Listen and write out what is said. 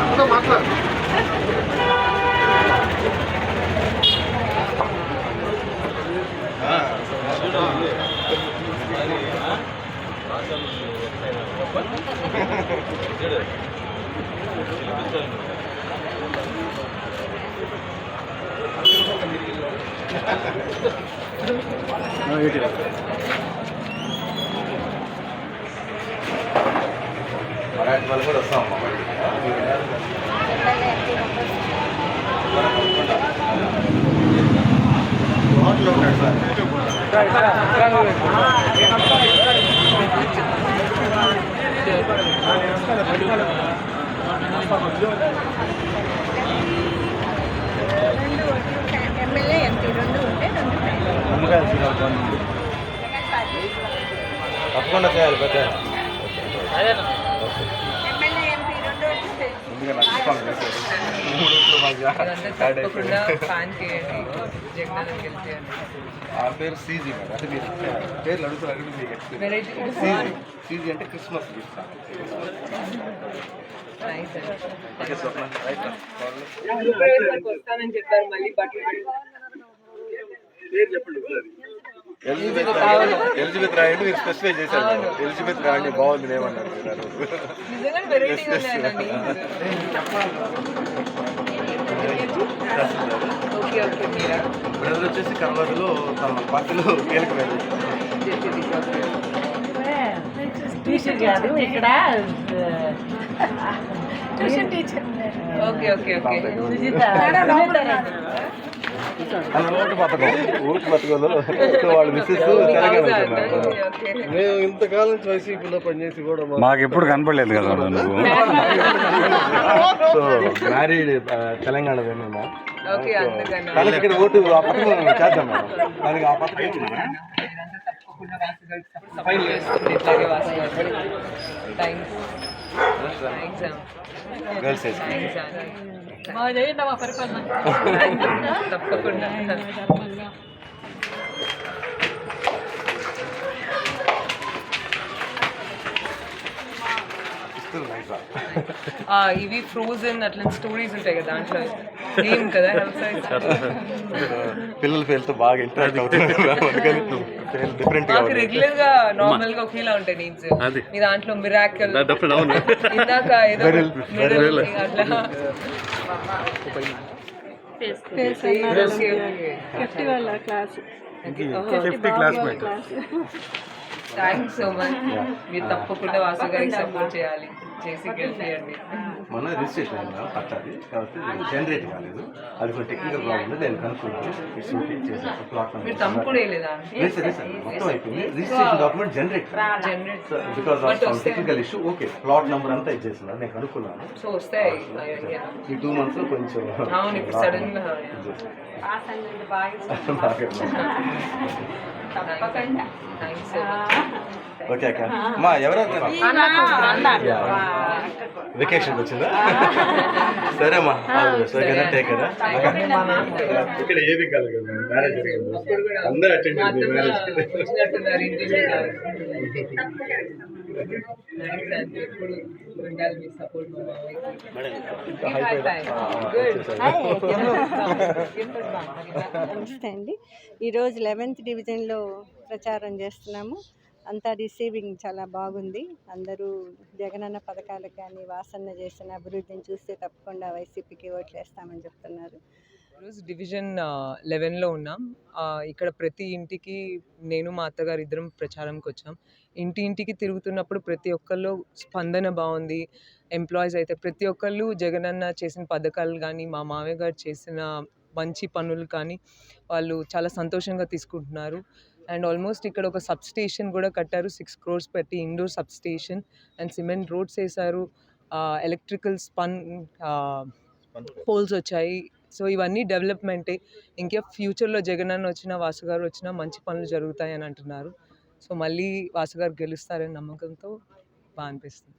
అట్లా మాట్లాడు MLA MP రెండు ఉంటే రెండు తప్పకుండా చేయాలి పెద్ద ఎమ్మెల్యే ఎంపీ రెండు మూడు ఊట్లు మాకు ఇదంతా యాడ్ తప్పకుండా అయిపోయింది. ఫ్యాన్ చేయండి జగన్ గెలిచేయండి ఆ పేరు సీజీ మేడం అంటే మీరు పేర్లు అడుగుతారు అడిగి మీకు ఎక్స్ప్లెయిన్ వెరైటీ సీజీ సీజీ అంటే Christmas gift nice okay Swapna right వస్తానని చెప్పారు మళ్ళీ బట్టలు పెట్టి పేరు చెప్పండి ఒకసారి ఎలిజబెత్ ఎలిజబెత్ రాయండి మీరు స్పెసిఫై చేశారు ఎలిజబెత్ రాయండి బాగుంది ఏమన్నారు బ్రదర్ వచ్చేసి కర్వాదులో తన పార్టీలో కీలకమైనది టీచర్ కాదు ఇక్కడ tuition teacher okay okay okay. Vote పథకం ఓటు పథకంలో వాళ్ళు మిస్సెస్ తెలంగాణ వెళ్తున్నారు. ఓకే మేము ఇంతకాలం నుంచి వైసీపీలో పనిచేసి కూడా మాకు ఎప్పుడు కనపడలేదు కదా నువ్వు. సో మ్యారీడ్ తెలంగాణ మేము. తనకి ఇక్కడ ఓటు ఆ పథకం చేద్దాం మేడం. దానికి ఆ పథకం సపోర్ట్ ఇట్లాగే thanks girls high school thanks బాగా చేయండి మా పరిపాలన తప్పకుండా ఇస్తున్నాయి సార్ ఆ, ఇవి ఫ్రోజన్ అట్లాంటి స్టోరీస్ ఉంటాయి కదా దాంట్లో. పిల్లల పేరుతో బాగా ఇంటరాక్ట్ అవుతున్నారు. అందుకని డిఫరెంట్గా. రెగ్యులర్గా నార్మల్గా ఒకేలా ఉంటాయి నీడ్స్ మీ దాంట్లో మిరాకల్ ఇందాక ఏదో Beryl, Beryl, అట్లా. ఫిఫ్టీ వాళ్ళ class fifty thanks so much మీరు తప్పకుండా వాసు గారికి సపోర్ట్ చేయాలి. చేసి గెలిపియండి మొన్న రిజిస్ట్రేషన్ అయిందా పట్టాది కాబట్టి జనరేట్ కాలేదు. అది కొంచెం టెక్నికల్ ప్రాబ్లం నేను కనుక్కున్నాను. ఇట్స్ ఓకే చేసాను ప్లాట్ లేదు సార్ సార్ మొత్తం అయిపోయింది. Registration document generate generate because of some. Technical issue okay plot number అంతా ఇచ్చేస్తున్నారు. నేను కనుక్కున్నాను. వస్తాయి. ఈ టూ మంత్స్లో కొంచెం అవును ఇప్పుడు సడన్గా తప్పకుండా. థ్యాంక్స్ సో మచ్ ఓకే అక్క. మా ఎవరైనా వెకేషన్కి వచ్చిందా? సరే అమ్మా ఓకేనా టేక్ కదా ఇక్కడ ఏది కదా మ్యారేజ్ అందరూ అటెండ్ మ్యారేజ్ నమస్తే అండి. ఈరోజు లెవెన్త్ డివిజన్లో ప్రచారం చేస్తున్నాము. అంతా రిసీవింగ్ చాలా బాగుంది. అందరూ జగనన్న పథకాలకు కానీ వాసన్న చేసిన అభివృద్ధిని చూస్తే తప్పకుండా వైసీపీకి ఓట్లు వేస్తామని చెప్తున్నారు. ఈరోజు డివిజన్ లెవెన్లో ఉన్నాం. ఇక్కడ ప్రతి ఇంటికి నేను మా అత్తగారు ఇద్దరం ప్రచారంకి వచ్చాం. ఇంటి ఇంటికి తిరుగుతున్నప్పుడు ప్రతి ఒక్కళ్ళు స్పందన బాగుంది. ఎంప్లాయీస్ అయితే ప్రతి ఒక్కళ్ళు జగనన్న చేసిన పథకాలు కానీ మా మామయ్య గారు చేసిన మంచి పనులు కానీ వాళ్ళు చాలా సంతోషంగా తీసుకుంటున్నారు. అండ్ ఆల్మోస్ట్ ఇక్కడ ఒక సబ్ స్టేషన్ కూడా కట్టారు. సిక్స్ క్రోర్స్ పెట్టి indoor substation and cement roads వేశారు. ఎలక్ట్రికల్ స్పన్ పోల్స్ వచ్చాయి. సో ఇవన్నీ డెవలప్మెంటే. ఇంకా ఫ్యూచర్లో జగన్ అన్న వచ్చినా వాసు గారు వచ్చినా మంచి పనులు జరుగుతాయని అంటున్నారు. సో మళ్ళీ వాసు గారు గెలుస్తారని నమ్మకంతో బాగా అనిపిస్తుంది.